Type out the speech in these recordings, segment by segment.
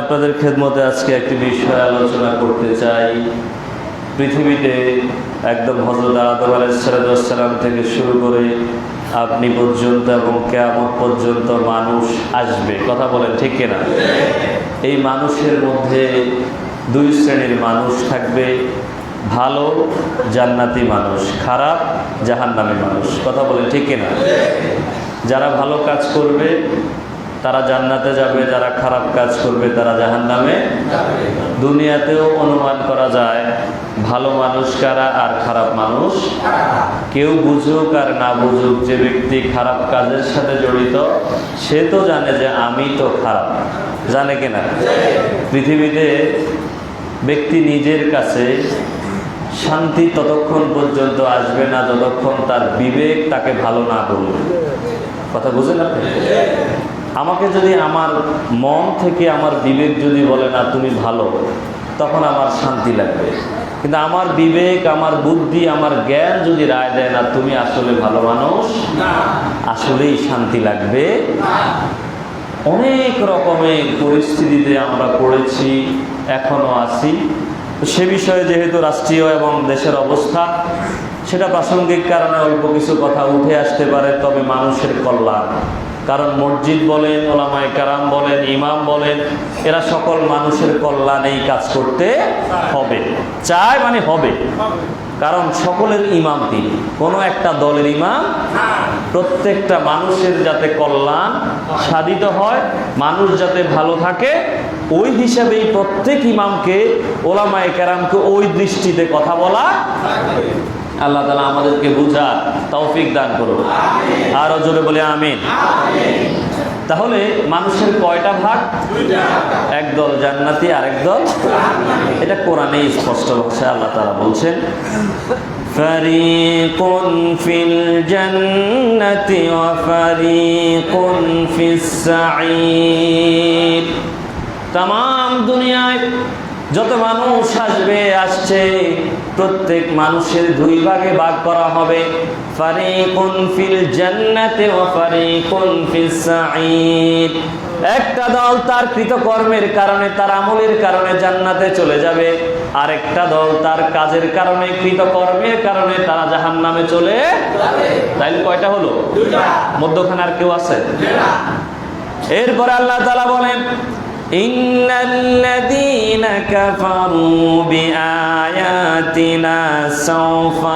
আপনাদের খেদমতে আজকে একটি বিষয় আলোচনা করতে চাই। পৃথিবীতে একদম হজরত আদম আলাইসালাম থেকে শুরু করে আপনি পর্যন্ত এবং কেয়ামত পর্যন্ত মানুষ আসবে। কথা বলেন ঠিক কিনা? এই মানুষের মধ্যে দুই শ্রেণির মানুষ থাকবে। ভালো, জান্নাতি মানুষ, খারাপ, জাহান্নামী মানুষ। কথা বলেন ঠিক কিনা? যারা ভালো কাজ করবে তারা জান্নাতে যাবে, যারা খারাপ কাজ করবে তারা জাহান্নামে দুনিয়াতেও অনুমান করা যায়, ভালো মানুষ কারা আর খারাপ মানুষ? কেউ বুঝুক আর না বুঝুক, যে ব্যক্তি খারাপ কাজের সাথে জড়িত, সে তো জানে যে আমি তো খারাপ। জানে কিনা পৃথিবীতে ব্যক্তি নিজের কাছে শান্তি ততক্ষণ পর্যন্ত আসবে না, যতক্ষণ তার বিবেক তাকে ভালো না বলবে। কথা বুঝেন আপনি? আমাকে যদি আমার মন থেকে আমার বিবেক যদি বলে, না, তুমি ভালো, তখন আমার শান্তি লাগবে। কিন্তু আমার বিবেক, আমার বুদ্ধি, আমার জ্ঞান যদি রায় দেয়, না, তুমি আসলে ভালো মানুষ, আসলেই শান্তি লাগবে। অনেক রকমের পরিস্থিতিতে আমরা পড়েছি, এখনও আছি। সে বিষয়ে যেহেতু রাষ্ট্রীয় এবং দেশের অবস্থা, সেটা প্রাসঙ্গিক কারণে অল্প কিছু কথা উঠে আসতে পারে, তবে মানুষের কল্যাণ। কারণ মসজিদ বলেন, ওলামায় কারাম বলেন, ইমাম বলেন, এরা সকল মানুষের কল্যাণেই কাজ করতে হবে। চায় মানে হবে। কারণ সকলের ইমাম তিনি। কোনো একটা দলের ইমাম প্রত্যেকটা মানুষের যাতে কল্যাণ সাধিত হয়, মানুষ যাতে ভালো থাকে, ওই হিসাবেই প্রত্যেক ইমামকে, ওলামায় কেরামকে ওই দৃষ্টিতে কথা বলা আল্লাহ তালা আমাদেরকে বুঝা তৌফিক দান করুন আরো জোরে বলে আমিন তাহলে মানুষের কয়টা ভাগ একদল জান্নাতি আর একদল এটা কোরআনেই স্পষ্ট ভাষায় আল্লাহ তারা বলছেন فريق في الجنة وفريق في السعير তাম দুনিয়ায় যত মানুষ আসবে আসছে প্রত্যেক মানুষের দুই ভাগে ভাগ করা হবে। ফারিকুন ফিল জান্নাতে ওয়া ফারিকুন ফিস সাঈদ। একটা দল তার কৃতকর্মের কারণে তার আমলের কারণে জান্নাতে চলে যাবে। আর একটা দল তার কাজের কারণে কৃতকর্মের কারণে তারা জাহান্নামে চলে তাইলে কয়টা হলো? মধ্যখানে আর কেউ আছে? এরপরে আল্লাহ তাআলা বলেন إن الذين كفروا بآياتنا سوف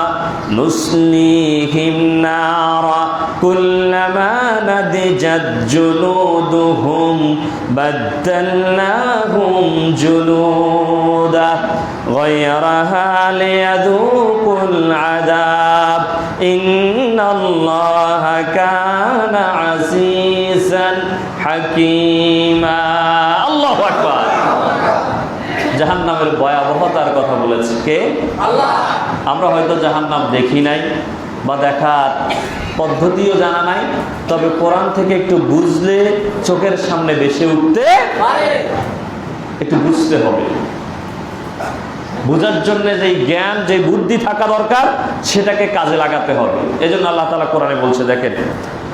نسليهم نارا كلما نضجت جلودهم بدلناهم جلودا غيرها ليذوقوا العذاب إن الله كان عزيزا حكيما জাহান্নামের ভয়াবহতার কথা বলেছে। কে? আমরা হয়তো জাহান্নাম দেখি নাই বা দেখার পদ্ধতিও জানা নাই তবে কোরআন থেকে একটু বুঝলে চোখের সামনে বেশি উঠতে একটু বুঝতে হবে। বোঝার জন্য যে জ্ঞান যে বুদ্ধি থাকা দরকার সেটাকে কাজে লাগাতে হবে। এজন্য আল্লাহ তালা কোরআনে বলছে দেখেন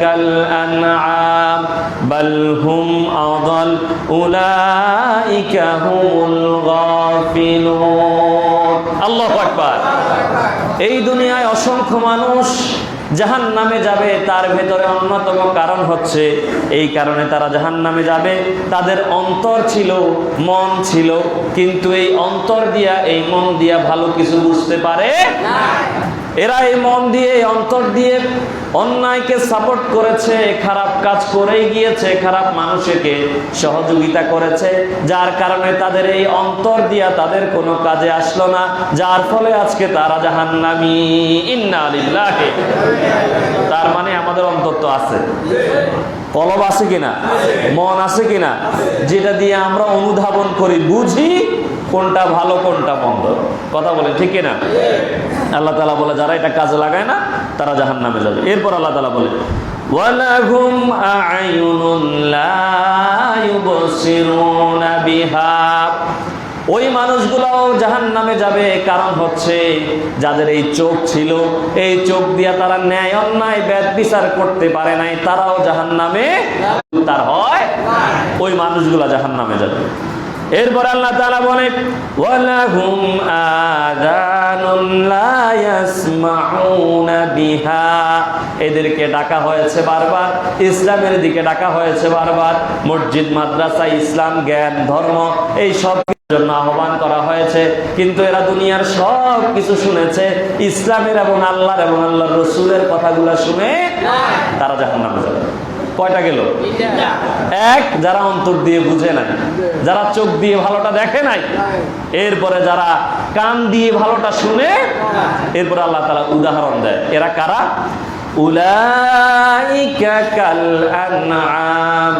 كالأنعام بل هم أضل أولئك هم الغافلون الله أكبر এই দুনিয়ায় অসংখ্য মানুষ জাহান নামে যাবে তার ভেতরে অন্যতম কারণ হচ্ছে এই কারণে তারা জাহান নামে যাবে তাদের অন্তর ছিল মন ছিল কিন্তু এই অন্তর দিয়া এই মন দিয়া ভালো কিছু বুঝতে পারে এরা এই মন দিয়ে অন্তর দিয়ে অন্যায়কে সাপোর্ট করেছে, খারাপ কাজ করেই গিয়েছে, খারাপ মানুষকে সহযোগিতা করেছে, যার কারণে তাদের এই অন্তর দিয়া তাদের কোনো কাজে আসলো না, যার ফলে আজকে তারা জাহান্নামি। ইন্না তার মানে আমাদের অন্তর তো আছে। কলব আছে কিনা? মন আছে কিনা? যেটা দিয়ে আমরা অনুধাবন করি, বুঝি কোনটা ভালো, কোনটা মন্দ। কথা বলে ঠিক না আল্লাহ তালা বলে, যারা এটা কাজে লাগায় না, তারা জাহান নামে যাবে। এরপর আল্লাহ তালা বলে, ওয়ালাহুম আ'য়ুনুন লা ওই মানুষগুলোও জাহান নামে যাবে, কারণ হচ্ছে যাদের এই চোখ ছিল, এই চোখ দিয়া তারা ন্যায় অন্যায় ব্যাদ বিচার করতে পারে নাই, তারাও জাহান নামে তার হয়। ওই মানুষগুলা জাহান নামে যাবে। এরপর আল্লাহ তাআলা বলে, ওয়ালাহুম ইয়াসমাউনা বিহা। এদেরকে ডাকা হয়েছে বারবার ইসলামের দিকে ডাকা হয়েছে বারবার। মসজিদ মাদ্রাসা ইসলাম জ্ঞান ধর্ম এই সব জন্য আহ্বান করা হয়েছে। কিন্তু এরা দুনিয়ার সব কিছু শুনেছে ইসলামের এবং আল্লাহর এবং আল্লাহর রসুলের কথাগুলো শুনে তারা জাহান্নামে যাবে। কয়টা গেল? এক যারা অন্তর দিয়ে বুঝে নাই যারা চোখ দিয়ে ভালোটা দেখে নাই এরপরে যারা কান দিয়ে ভালোটা শুনে এরপরে আল্লাহ তালা উদাহরণ দেয়। এরা কারা? উলাইকা কাল আনআম,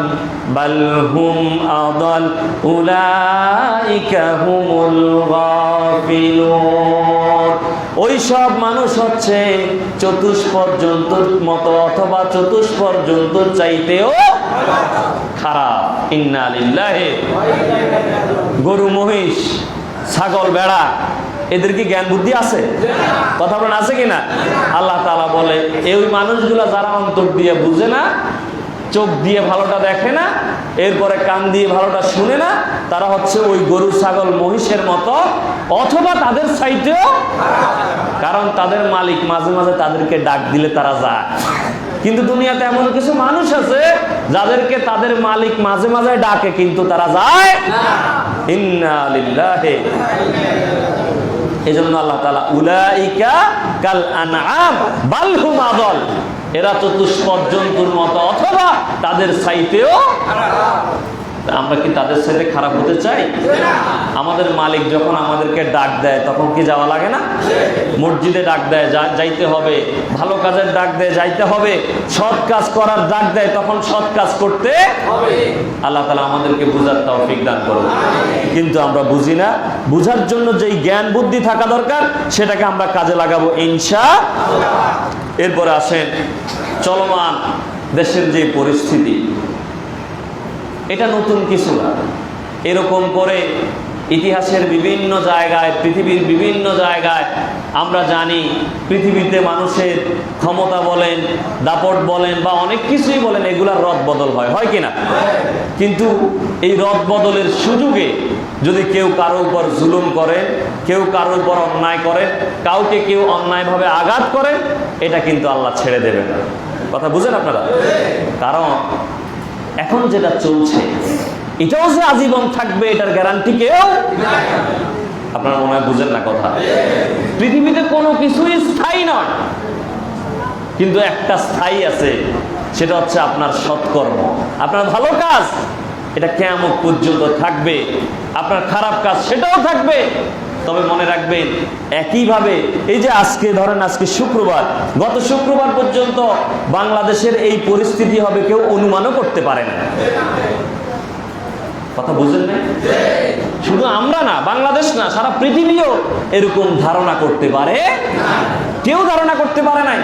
বাল হুম আদাল, উলাইকা হুমুল গাফিলুন। ওই সব মানুষ হচ্ছে চতুষ্পদ জন্তুর মতো অথবা চতুষ্পদ জন্তুর চাইতেও খারাপ। ইন্না লিল্লাহি। গরু, মহিষ, ছাগল, বেড়া। এদের কি জ্ঞান বুদ্ধি আছে? কথা বলেন আছে কিনা? আল্লাহ তালা বলে, এই মানুষগুলা যারা অন্তর দিয়ে বুঝে না, চোখ দিয়ে ভালোটা দেখে না, এরপরে কান দিয়ে ভালোটা শুনে না, তারা হচ্ছে ওই গরু, ছাগল, মহিষের মতো, অথবা তাদের সাইটেও কারণ তাদের মালিক মাঝে মাঝে তাদেরকে ডাক দিলে তারা যায়। কিন্তু দুনিয়াতে এমন কিছু মানুষ আছে, যাদেরকে তাদের মালিক মাঝে মাঝে ডাকে, কিন্তু তারা যায় ইন্না এই জন্য আল্লাহ তালা উলাইকা কাল আনাম বালহুম আদল। এরা চতুষ্পদ জন্তুর মতো, অথবা তাদের সাইতেও আমরা কি তাদের সাথে খারাপ হতে চাই? আমাদের মালিক যখন আমাদেরকে ডাক দেয়, তখন কি যাওয়া লাগে না? মসজিদে ডাক দেয় যাইতে হবে। ভালো কাজের ডাক দেয়, যাইতে হবে। সৎ কাজ করার ডাক দেয়, তখন সৎ কাজ করতে আল্লাহ তালা আমাদেরকে বুঝার তৌফিক দান করুন। কিন্তু আমরা বুঝি না। বুঝার জন্য যেই জ্ঞান, বুদ্ধি থাকা দরকার, সেটাকে আমরা কাজে লাগাবো, ইনশা এরপরে আসেন চলমান দেশের যে পরিস্থিতি। এটা নতুন কিছু না। এরকম করে ইতিহাসের বিভিন্ন জায়গায়, পৃথিবীর বিভিন্ন জায়গায় আমরা জানি, পৃথিবীতে মানুষের ক্ষমতা বলেন, দাপট বলেন বা অনেক কিছুই বলেন, এগুলার রদ বদল হয়। হয় কি না? কিন্তু এই রদ বদলের সুযোগে যদি কেউ কারও উপর জুলুম করে কেউ কারও উপর অন্যায় করে কাউকে কেউ অন্যায়ভাবে আঘাত করে এটা কিন্তু আল্লাহ ছেড়ে দেবে না। কথা বুঝেন আপনারা? কারণ এখন যেটা চলছে, এটাও যে আজীবন থাকবে, এটার গ্যারান্টি কেউ আপনারা মনে হয় বুঝেন না কথা। পৃথিবীতে কোনো কিছুই স্থায়ী নয়, কিন্তু একটা স্থায়ী আছে, সেটা হচ্ছে আপনার সৎকর্ম। আপনার ভালো কাজ, এটা কেমন পর্যন্ত থাকবে। আপনার খারাপ কাজ, সেটাও থাকবে। তবে মনে রাখবেন, একইভাবে এই যে আজকে, ধরেন আজকে শুক্রবার, গত শুক্রবার পর্যন্ত বাংলাদেশের এই পরিস্থিতি হবে কেউ অনুমানও করতে পারে না। কথা বুঝেন না? শুধু আমরা না, বাংলাদেশ না, সারা পৃথিবীও এরকম ধারণা করতে পারে। কেউ ধারণা করতে পারে নাই।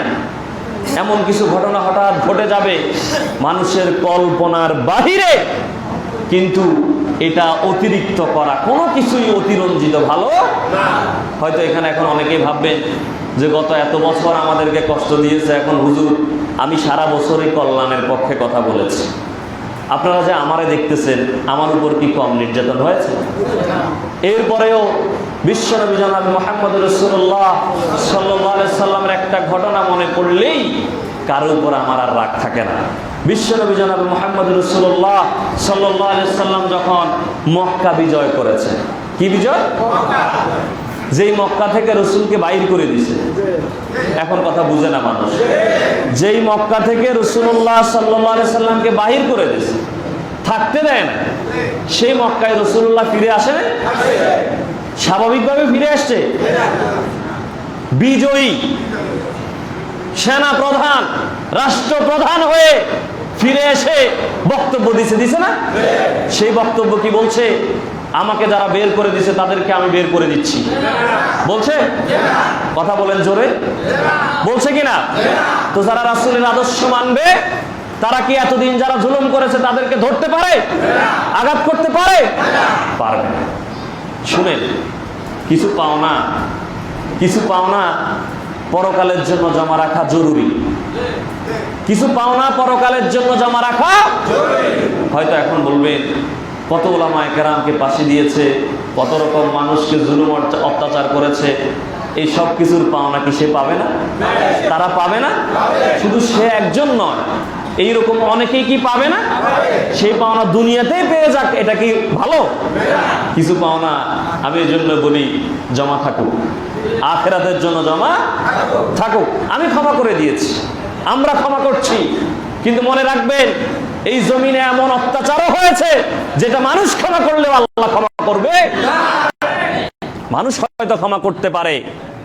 এমন কিছু ঘটনা হঠাৎ ঘটে যাবে, মানুষের কল্পনার বাহিরে। কিন্তু এটা অতিরিক্ত করা। কোনো কিছুই অতিরঞ্জিত ভালো? হয়তো এখানে এখন অনেকেই ভাববেন যে গত এত বছর আমাদেরকে কষ্ট দিয়েছে এখন হুজুর আমি সারা বছরই কল্যাণের পক্ষে কথা বলেছি। আপনারা যে আমারে দেখতেছেন আমার উপর কি কম নির্যাতন হয়েছে? এরপরেও বিশ্বনবী জনাব মোহাম্মদ রসুল্লাহ সাল্লাহ সাল্লামের একটা ঘটনা মনে পড়লেই কারোর উপর আমার আর রাগ থাকে না। বিশ্বনবী জনাব মোহাম্মদ রসুল্লাহ সাল্লাহ সাল্লাম যখন মক্কা বিজয় করেছে কি বিজয়? যেই মক্কা থেকে রসুলকে বাইর করে দিছে এখন কথা বুঝে না মানুষ। যেই মক্কা থেকে রসুল্লাহ সাল্লাহ সাল্লামকে বাহির করে দিছে থাকতে দেয় না। সেই মক্কায় রসুল্লাহ ফিরে আসে? স্বাভাবিকভাবে ফিরে আসছে। বিজয়ী সেনা প্রধান রাষ্ট্রপ্রধান হয়ে ফিরে এসে বক্তব্য দিছে দিছে না? সেই বক্তব্য কি বলছে? আমাকে যারা বের করে দিছে, তাদেরকে আমি বের করে দিচ্ছি। বলছে? কথা বলেন জোরে। বলছে কিনা? তো যারা রাসূলের আদর্শ মানবে, তারা কি এতদিন যারা জুলুম করেছে, তাদেরকে ধরতে পারে? আঘাত করতে পারে? পারবে না। শুনেন, কিছু পাওনা কিছু পাওনা পরকালের জন্য জমা রাখা জরুরি। কিছু পাওনা পরকালের জন্য জমা রাখা হয়তো এখন বলবেন কত ওলামায় কেরামকে পাশে দিয়েছে, কত রকম মানুষকে জুলুম অত্যাচার করেছে, এই সব কিছুর পাওনা কি সে পাবে না? তারা পাবে না? শুধু সে একজন নয় এইরকম অনেকেই কি পাবে না? সেই পাওনা দুনিয়াতেই পেয়ে যাক, এটা কি ভালো? কিছু পাওনা আমি এই জন্য বলি, জমা থাকুক। আখেরাতের জন্য জমা থাকুক। আমি ক্ষমা করে দিয়েছি। আমরা ক্ষমা করছি। কিন্তু মনে রাখবেন, এই জমিনে এমন অত্যাচারও হয়েছে, যেটা মানুষ ক্ষমা করলেও আল্লাহ ক্ষমা করবে। মানুষ হয়তো ক্ষমা করতে পারে,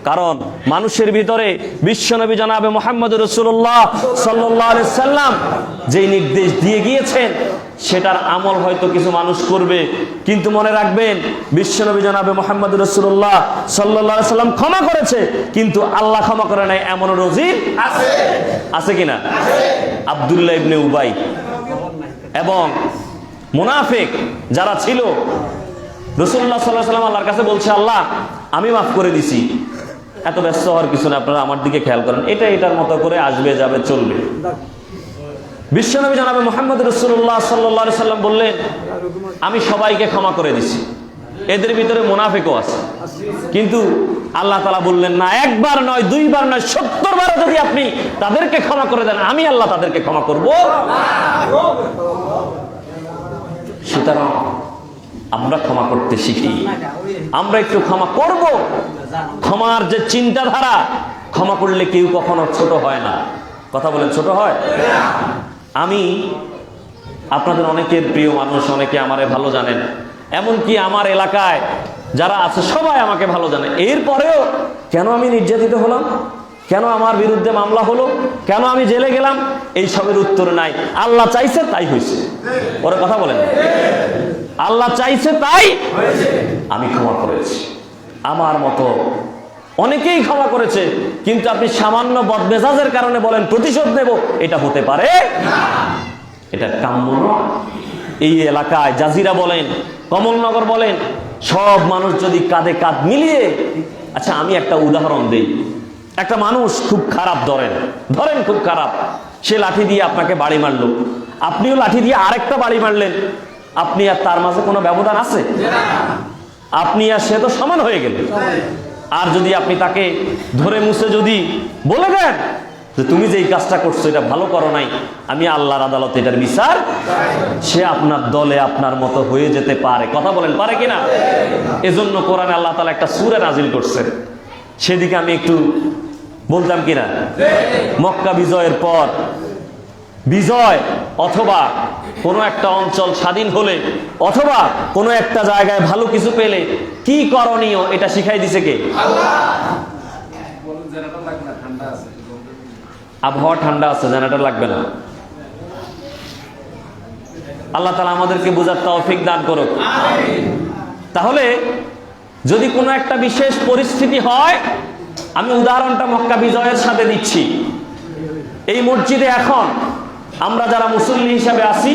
কারণ মানুষের ভিতরে বিশ্বনবী জনাবে মোহাম্মদ রসুল্লাহ সাল্লাহ সাল্লাম যেই নির্দেশ দিয়ে গিয়েছেন সেটার আমল হয়তো কিছু মানুষ করবে। কিন্তু মনে রাখবেন বিশ্বনবী জনাবে মোহাম্মদ রসুল্লাহ সাল্লাহ সাল্লাম ক্ষমা করেছে কিন্তু আল্লাহ ক্ষমা করে নাই এমন রজির আছে। কিনা? আবদুল্লাহ ইবনে উবাই। এবং মুনাফিক যারা ছিল রসুল্লাহ সাল্লাহ সাল্লাম আল্লাহর কাছে বলছে আল্লাহ আমি মাফ করে দিছি। এত ব্যস্ত হওয়ার কিছু না আপনারা আমার দিকে খেয়াল করেন। এটা এটার মতো করে আসবে যাবে চলবে। বিশ্বনবী জানাবে মোহাম্মদ রসুল্লাহ সাল্লাহ সাল্লাম বললেন, আমি সবাইকে ক্ষমা করে দিছি। এদের ভিতরে মুনাফিকও আছে। কিন্তু আল্লাহ তালা বললেন, না, একবার নয়, দুইবার নয় সত্তর বার যদি আপনি তাদেরকে ক্ষমা করে দেন, আমি আল্লাহ তাদেরকে ক্ষমা করব। সুতরাং আমরা ক্ষমা করতে শিখি। আমরা একটু ক্ষমা করব। ক্ষমার যে চিন্তাধারা, ক্ষমা করলে কেউ কখনো ছোট হয় না। কথা বলেন, ছোট হয়? আমি আপনাদের অনেকের প্রিয় মানুষ, অনেকে আমারে ভালো জানেন। এমনকি আমার এলাকায় যারা আছে, সবাই আমাকে ভালো জানে। এরপরেও কেন আমি নির্যাতিত হলাম? কেন আমার বিরুদ্ধে মামলা হলো? কেন আমি জেলে গেলাম? এই সবের উত্তর নাই। আল্লাহ চাইছে, তাই হয়েছে। ওরা কথা বলেন। আল্লাহ চাইছে, তাই আমি ক্ষমা করেছি। আমার মতো অনেকেই ক্ষমা করেছে, কিন্তু আপনি সামান্য বদমেজাজের কারণে বলেন, প্রতিশোধ নেব। এটা হতে পারে? এটা কাম্য এই এলাকায় জাজিরা বলেন, কমলনগর বলেন, সব মানুষ যদি কাঁধে কাঁধ মিলিয়ে আচ্ছা আমি একটা উদাহরণ দিই। একটা মানুষ খুব খারাপ ধরেন ধরেন খুব খারাপ, সে লাঠি দিয়ে আপনাকে বাড়ি মারলো। আপনিও লাঠি দিয়ে আরেকটা বাড়ি মারলেন। আপনি আর তার মাঝে কোনো ব্যবধান আছে? আপনি আর সে তো সমান হয়ে গেলেন। আর যদি আপনি তাকে ধরে মুছে যদি বলে দেন যে তুমি যে এই কাজটা করছ এটা ভালো করো নাই, আমি আল্লাহর আদালতে এটার বিচার সে আপনার দলে আপনার মতো হয়ে যেতে পারে। কথা বলেন, পারে কিনা? এজন্য কোরআনে আল্লাহ তালা একটা সুরে নাজিল করছেন সেদিকে আমি একটু বলতাম কিনা? মক্কা বিজয়ের পর বিজয় অথবা কোনো একটা অঞ্চল স্বাধীন হলে অথবা কোনো একটা জায়গায় ভালো কিছু পেলে কি করণীয় এটা শিখাই দিছে কে? আবহাওয়া ঠান্ডা আছে, জেনারেটর লাগবে না। আল্লাহ তালা আমাদেরকে বোঝার তৌফিক দান করুক। তাহলে যদি কোনো একটা বিশেষ পরিস্থিতি হয়, আমি উদাহরণটা মক্কা বিজয়ের সাথে দিচ্ছি। এই মসজিদে এখন আমরা যারা মুসল্লি হিসাবে আছি,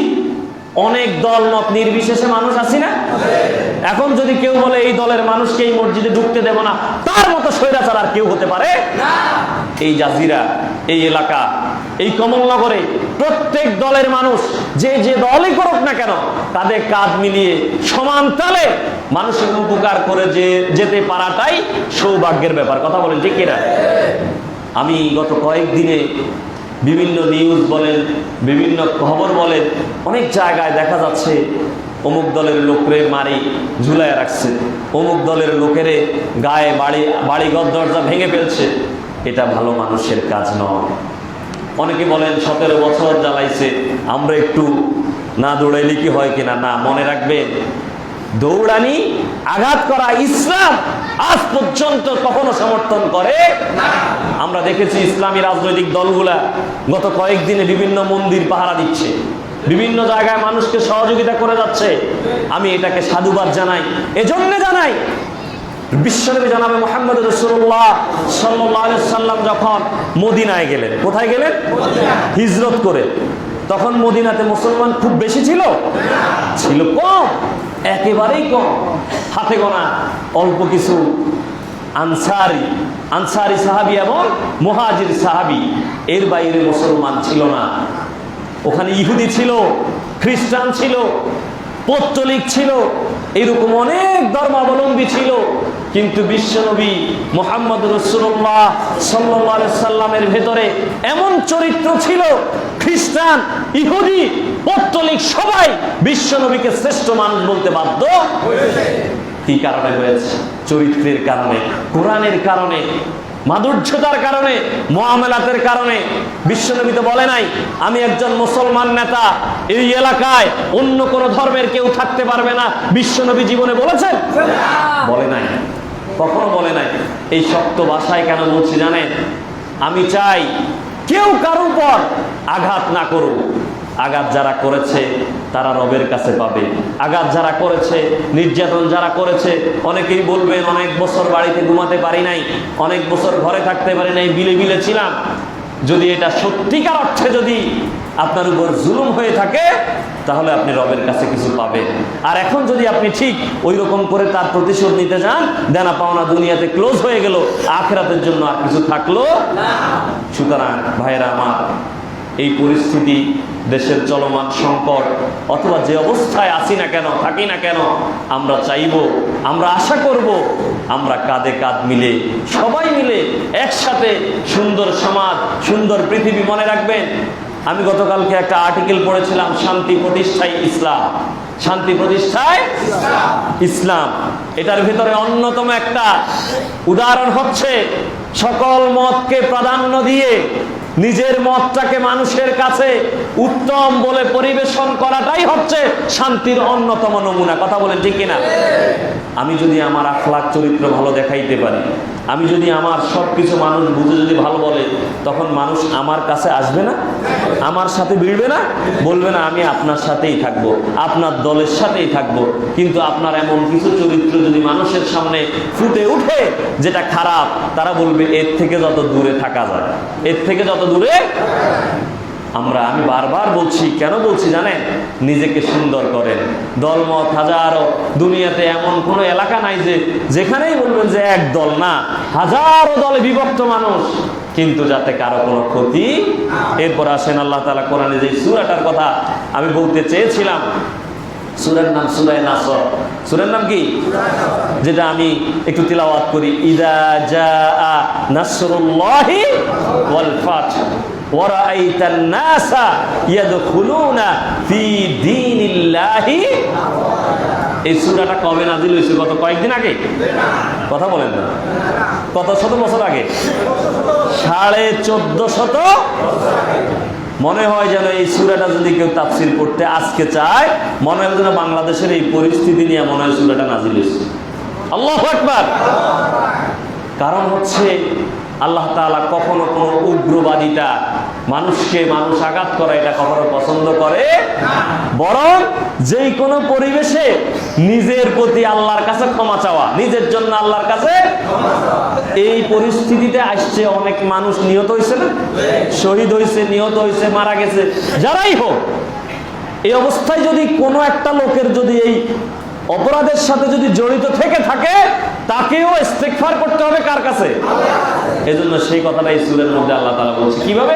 অনেক দল মত নির্বিশেষে মানুষ আছি না? এখন যদি কেউ বলে এই দলের মানুষকে এই মসজিদে ঢুকতে দেব না, তার মতো স্বৈরাচার আর কেউ হতে পারে? এই জাজিরা, এই এলাকা, এই কমলনগরে প্রত্যেক দলের মানুষ, যে যে দলই করুক না কেন, তাদের কাজ মিলিয়ে সমান তালে মানুষের উপকার করে যে যেতে পারাটাই সৌভাগ্যের ব্যাপার। কথা বলেন ঠিক কিনা? আমি গত কয়েকদিনে বিভিন্ন নিউজ বলেন, বিভিন্ন খবর বলেন, অনেক জায়গায় দেখা যাচ্ছে অমুক দলের লোকরে মারি ঝুলায় রাখছে, অমুক দলের লোকেরে গায়ে বাড়ি, বাড়িঘর দরজা ভেঙে ফেলছে। এটা ভালো মানুষের কাজ নয়। অনেকে বলেন, সতেরো বছর জ্বালাইছে, আমরা একটু না দৌড়াইলে কি হয় কিনা? না, মনে রাখবেন দৌড়ানি, আঘাত করা ইসলাম আজ পর্যন্ত কখনো সমর্থন করে আমরা দেখেছি ইসলামী রাজনৈতিক দলগুলা গত কয়েকদিনে বিভিন্ন মন্দির পাহারা দিচ্ছে। বিভিন্ন জায়গায় মানুষকে সহযোগিতা করে যাচ্ছে। আমি এটাকে সাধুবাদ জানাই। এজন্য জানাই, বিশ্বনবী জানাবে মোহাম্মদ রসুল্লাহ সাল্লাহ সাল্লাম যখন মদিনায় গেলেন। কোথায় গেলেন? হিজরত করে। তখন মদিনাতে মুসলমান খুব বেশি ছিল? ছিল কম। একেবারেই কম। হাতে গোনা, অল্প কিছু আনসারি আনসারি সাহাবি এবং মহাজির সাহাবি, এর বাইরে মুসলমান ছিল না। ওখানে ইহুদি ছিল, খ্রিস্টান ছিল, পত্তলিক ছিল, এরকম অনেক ধর্মাবলম্বী ছিল। কিন্তু বিশ্বনবী মোহাম্মদ রসুল্লাহ সাল্লাহ সাল্লামের ভেতরে এমন চরিত্র ছিল খ্রিস্টান ইহুদি পত্তলিক সবাই বিশ্বনবীকে শ্রেষ্ঠ মানুষ বলতে বাধ্য কি কারণে হয়েছে? চরিত্রের কারণে কোরআনের কারণে মাধুর্যতার কারণে মহামেলাতের কারণে। বিশ্বনবী তো বলে নাই আমি একজন মুসলমান নেতা এই এলাকায় অন্য কোন ধর্মের কেউ থাকতে পারবে না। বিশ্বনবী জীবনে বলেছেন? বলে নাই। কখনো বলে নাই, এই শক্ত ভাষায় কেন বলছি জানেন? আমি চাই কেউ কারও উপর আঘাত না করুক। আঘাত যারা করেছে, তারা রবের কাছে পাবে। আঘাত যারা করেছে, নির্যাতন যারা করেছে, অনেকেই বলবেন, অনেক বছর বাড়িতে ঘুমাতে পারি নাই, অনেক বছর ঘরে থাকতে পারি নাই, বিলে বিলে ছিলাম। যদি এটা সত্যিকার অর্থে যদি আপনার উপর জুলুম হয়ে থাকে, তাহলে আপনি রবের কাছে কিছু পাবেন। আর এখন যদি আপনি ঠিক ওই রকম করে তার প্রতিশোধ নিতে যান, দেনা পাওনা দুনিয়াতে ক্লোজ হয়ে গেল, আখেরাতের জন্য আর কিছু থাকল সুতরাং ভাইয়েরা আমার, এই পরিস্থিতি, দেশের চলমান সংকট, অথবা যে অবস্থায় আসি না কেন, থাকি না কেন, আমরা চাইব, আমরা আশা করব, আমরা কাঁধে কাঁধ মিলে, সবাই মিলে একসাথে সুন্দর সমাজ, সুন্দর পৃথিবী মনে রাখবেন। আমি গতকালকে একটা আর্টিকেল পড়েছিলাম, শান্তি প্রতিষ্ঠায় ইসলাম। শান্তি প্রতিষ্ঠায় ইসলাম। এটার ভিতরে অন্যতম একটা উদাহরণ হচ্ছে, সকল মতকে প্রাধান্য দিয়ে নিজের মতটাকে মানুষের কাছে উত্তম বলে পরিবেশন করাটাই হচ্ছে শান্তির অন্যতম নমুনা। কথা বলেন ঠিক কিনা? আমি যদি আমার আখলাখ চরিত্র ভালো দেখাইতে পারি আমি যদি আমার সব কিছু মানুষ বুঝে যদি ভালো বলে, তখন মানুষ আমার কাছে আসবে না? আমার সাথে ভিড়বে না? বলবে না, আমি আপনার সাথেই থাকব, আপনার দলের সাথেই থাকব। কিন্তু আপনার এমন কিছু চরিত্র যদি মানুষের সামনে ফুটে উঠে যেটা খারাপ, তারা বলবে, এর থেকে যত দূরে থাকা যায়, এর থেকে যত দূরে আমরা, আমি বারবার বলছি, কেন বলছি জানেন? নিজেকে সুন্দর করেন। দলমত হাজারো। দুনিয়াতে এমন কোনো এলাকা নাই যে, যেখানেই বলবেন যে এক দল না, হাজারো দলে বিভক্ত মানুষ। কিন্তু যাতে কারও কোনো ক্ষতি এরপর আসেন আল্লাহ তালা কোরআনে যে সুরাটার কথা আমি বলতে চেয়েছিলাম। সুরের নাম সুরায় নাসর। সুরের নাম কি? যেটা আমি একটু তিলাওয়াত করি। ইদা জা নাসরুল্লাহি ওয়াল ورأيت الناس يدخلون في دين الله এই সূরাটা কবে নাজিল হয়েছে গত কয়েকদিন আগে কথা বলেন না কত শত বছর আগে সাড়ে চোদ্দ শত মনে হয় যেন এই সুরাটা যদি কেউ তাফসিল করতে আজকে চায় মনে হয় যেন বাংলাদেশের এই পরিস্থিতি নিয়ে মনে হয় সুরাটা নাজিল হয়েছে আল্লাহ একবার কারণ হচ্ছে আল্লাহ তাআলা কখনো কোনো উগ্রবাদিতা মানুষকে মানুষ আঘাত করা এটা কখনো পছন্দ করে বরং যে কোনো পরিবেশে নিজের প্রতি আল্লাহর কাছে ক্ষমা চাওয়া নিজের জন্য আল্লাহর কাছে এই পরিস্থিতিতে আসছে অনেক মানুষ নিহত হয়েছে না? শহীদ হয়েছে নিহত হয়েছে মারা গেছে যারাই হোক। এই অবস্থায় যদি কোনো একটা লোকের যদি এই অপরাধের সাথে যদি জড়িত থেকে থাকে তাকেও ইস্তেকফার করতে হবে কার কাছে? এজন্য সেই কথাটা এই সুরের মধ্যে আল্লাহ তাআলা বলছে। কীভাবে?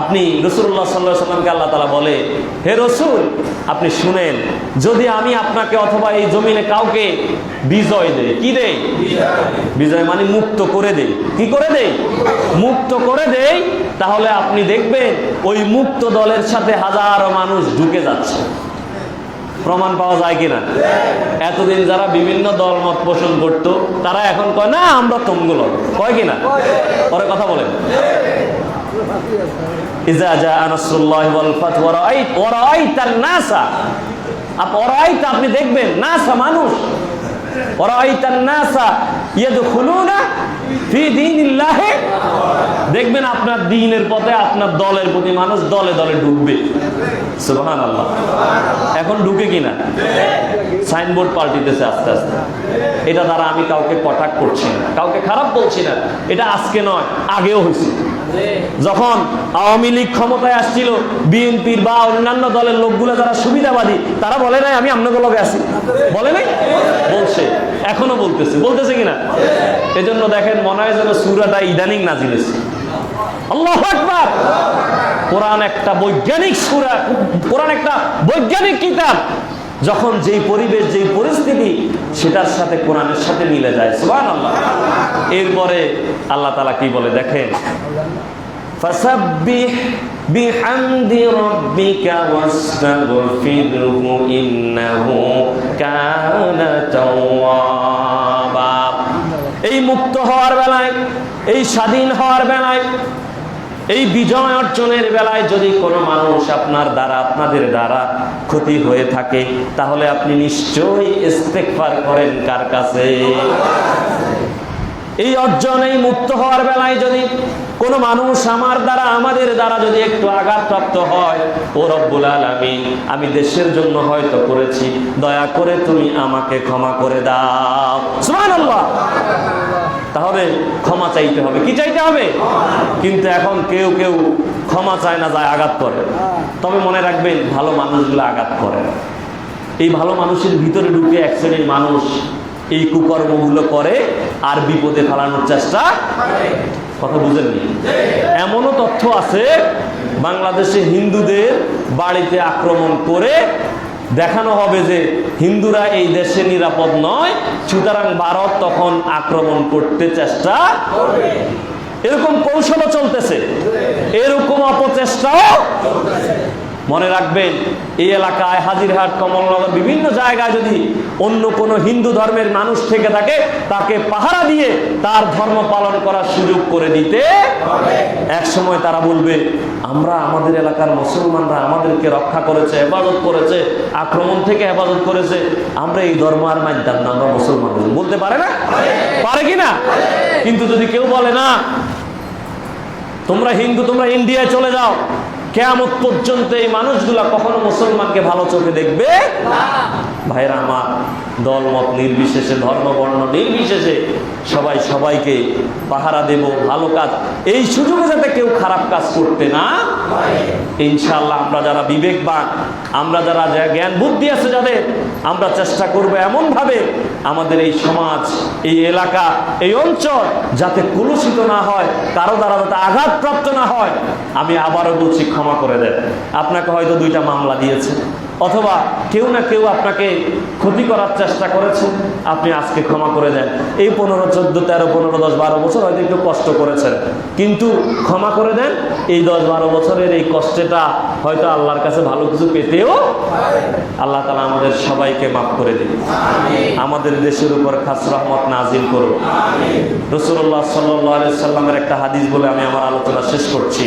আপনি রসুল্লাহ সাল্লাহ সাল্লামকে আল্লাহ তালা বলে, হে রসুল, আপনি শুনেন, যদি আমি আপনাকে অথবা এই জমিনে কাউকে বিজয় দেই, কি দেই? বিজয় মানে মুক্ত করে দেই। কি করে দেই? মুক্ত করে দেই, তাহলে আপনি দেখবেন ওই মুক্ত দলের সাথে হাজারো মানুষ ঢুকে যাচ্ছে। প্রমাণ পাওয়া যায় কিনা? এতদিন যারা বিভিন্ন দল মত পোষণ করত, তারা এখন কয়, না, আমরা তমগুলো কয় কিনা? পরে কথা বলেন। আপনি দেখবেন, নাসা মানুষ। ফি দেখবেন আপনার দ্বীনের পথে, আপনার দলের প্রতি মানুষ দলে দলে ঢুকবে। সুবহানাল্লাহ। এখন ঢুকে কিনা? সাইনবোর্ড পাল্টিতেছে আস্তে আস্তে। এটা দ্বারা আমি কাউকে কটাক করছি না। কাউকে খারাপ বলছি না। এটা আজকে নয়, আগেও হয়েছে। যখন আওয়ামী লীগ ক্ষমতায় আসছিল, বিএনপির বা অন্যান্য দলের লোকগুলো যারা সুবিধাবাদী, তারা বলে নাই, আমি আপনাদের লগে আছি। বলে নাই? বলছে। এখনও বলতেছে। বলতেছে কিনা? এজন্য দেখেন, মনে হয় যেন সুরাটা ইদানিং নাজিলেছে আল্লাহ আকবার! কোরআন একটা বৈজ্ঞানিক সুরা, কোরআন একটা বৈজ্ঞানিক কিতাব। যখন যেই পরিবেশ যেই পরিস্থিতি সেটার সাথে কোরআনের সাথে মিলে যায় সুবহানাল্লাহ এরপরে আল্লাহ তাআলা কি বলে দেখেন فسبح بحمد ربك واستغفره إنه كان توابا এই মুক্ত হওয়ার বেলায় এই স্বাধীন হওয়ার বেলায় এই বিজয় অর্জনের বেলায় যদি কোনো মানুষ আপনার দ্বারা, আপনাদের দ্বারা ক্ষতি হয়ে থাকে, তাহলে আপনি নিশ্চয়ই করেন কার কাছে? এই অর্জন, এই মুক্ত হওয়ার বেলায় যদি কোনো মানুষ আমার দ্বারা, আমাদের দ্বারা যদি একটু আঘাতপ্রাপ্ত হয়, ও রব্বুল আলামিন, আমি দেশের জন্য হয়তো করেছি, দয়া করে তুমি আমাকে ক্ষমা করে দাও। সুবহানাল্লাহ। তাহলে ক্ষমা চাইতে হবে। কি চাইতে হবে? কিন্তু এখন কেউ কেউ ক্ষমা চায় না, যায় আঘাত করে। তবে মনে রাখবেন, ভালো মানুষগুলো আঘাত করে। এই ভালো মানুষের ভিতরে ঢুকে এক শ্রেণির মানুষ এই কুকর্মগুলো করে আর বিপদে ফেলানোর চেষ্টা কথা বুঝেননি? এমনও তথ্য আছে, বাংলাদেশে হিন্দুদের বাড়িতে আক্রমণ করে দেখানো হবে যে হিন্দুরা এই দেশে নিরাপদ নয়, সুতরাং ভারত তখন আক্রমণ করতে চেষ্টা এরকম কৌশলও চলতেছে। এরকম অপচেষ্টাও মনে রাখবেন, এই এলাকায় হাজিরহাট, কমলনগর বিভিন্ন জায়গায় যদি অন্য কোনো হিন্দু ধর্মের মানুষ থেকে থাকে, তাকে পাহারা দিয়ে তার ধর্ম পালন করার সুযোগ করে দিতে এক সময় তারা বলবে, আমরা আমাদের এলাকার মুসলমানরা আমাদেরকে রক্ষা করেছে, হেফাজত করেছে, আক্রমণ থেকে হেফাজত করেছে। আমরা এই ধর্ম আর মানতাম না, আমরা মুসলমান বলতে পারে না? পারে কি না? কিন্তু যদি কেউ বলে, না, তোমরা হিন্দু, তোমরা ইন্ডিয়ায় চলে যাও কেয়ামত পর্যন্ত এই মানুষগুলা কখনো মুসলমানকে ভালো চোখে দেখবে ভাইরা আমার দল মত নির্বিশেষে ধর্ম বর্ণ নির্বিশেষে সবাই সবাইকে পাহারা দেব, ভালো কাজ। এই সুযোগে যাতে কেউ খারাপ কাজ করতে না ইনশাল্লাহ আমরা যারা বিবেকবান, আমরা যারা জ্ঞান বুদ্ধি আছে যাদের, আমরা চেষ্টা করব এমনভাবে আমাদের এই সমাজ, এই এলাকা, এই অঞ্চল যাতে কলুষিত না হয়, কারও দ্বারা যাতে আঘাতপ্রাপ্ত না হয়। আমি আবারও বলছি, ক্ষমা করে দেন। আপনাকে হয়তো দুইটা মামলা দিয়েছে। অথবা কেউ না কেউ আপনাকে ক্ষতি করার চেষ্টা করেছে, আপনি আজকে ক্ষমা করে দেন। এই পনেরো, চোদ্দ, তেরো, পনেরো, দশ, বারো বছর হয়তো একটু কষ্ট করেছেন, কিন্তু ক্ষমা করে দেন, এই দশ, বারো বছরের এই কষ্টটা হয়তো আল্লাহর কাছে ভালো কিছু পেতেও আল্লাহ তালা আমাদের সবাইকে মাফ করে দিন। আমাদের দেশের উপর খাস রহমত নাজিল করুন। রসুল্লাহ সাল্লাহ সাল্লামের একটা হাদিস বলে আমি আমার আলোচনা শেষ করছি।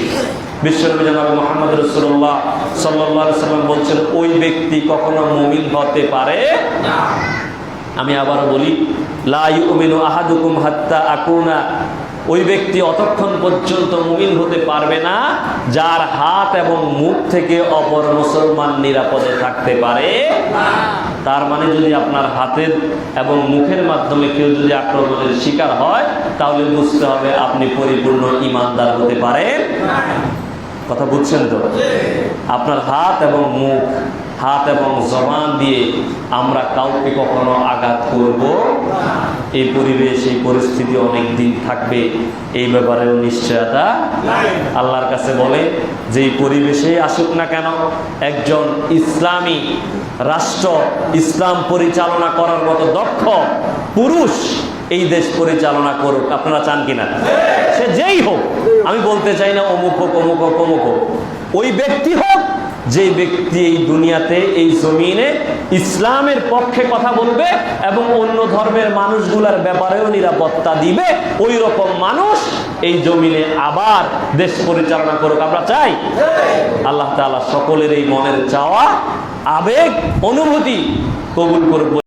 বিশ্বনবী জনাব মোহাম্মদ রসুল্লাহ সাল্লাহ সাল্লাম বলছেন, ওই ব্যক্তি কখনো মুমিন হতে পারে আমি আবারও বলি লাই উমিনু আহাদুকুম হাত্তা আকুনা। ওই ব্যক্তি অতক্ষণ পর্যন্ত মুমিন হতে পারবে না যার হাত এবং মুখ থেকে অপর মুসলমান নিরাপদে থাকতে পারে তার মানে যদি আপনার হাতের এবং মুখের মাধ্যমে কেউ যদি আক্রমণের শিকার হয় তাহলে বুঝতে হবে আপনি পরিপূর্ণ ইমানদার হতে পারেন। কথা বুঝছেন তো? আপনার হাত এবং মুখ হাত এবং জবান দিয়ে আমরা কাউকে কখনো আঘাত করব এই পরিবেশ, এই পরিস্থিতি অনেক দিন থাকবে, এই ব্যাপারেও নিশ্চয়তা আল্লাহর কাছে বলে যে পরিবেশে আসুক না কেন, একজন ইসলামী রাষ্ট্র ইসলাম পরিচালনা করার মতো দক্ষ পুরুষ এই দেশ পরিচালনা করুক, আপনারা চান কিনা? সে যেই হোক, আমি বলতে চাই না অমুক হোক অমুক হোক অমুক হোক। ওই ব্যক্তি হোক যে ব্যক্তি এই দুনিয়াতে, এই জমিনে ইসলামের পক্ষে কথা বলবে এবং অন্য ধর্মের মানুষগুলার ব্যাপারেও নিরাপত্তা দিবে ওই রকম মানুষ এই জমিনে আবার দেশ পরিচালনা করুক। আমরা চাই আল্লাহ তালা সকলের এই মনের চাওয়া, আবেগ, অনুভূতি কবুল করুক।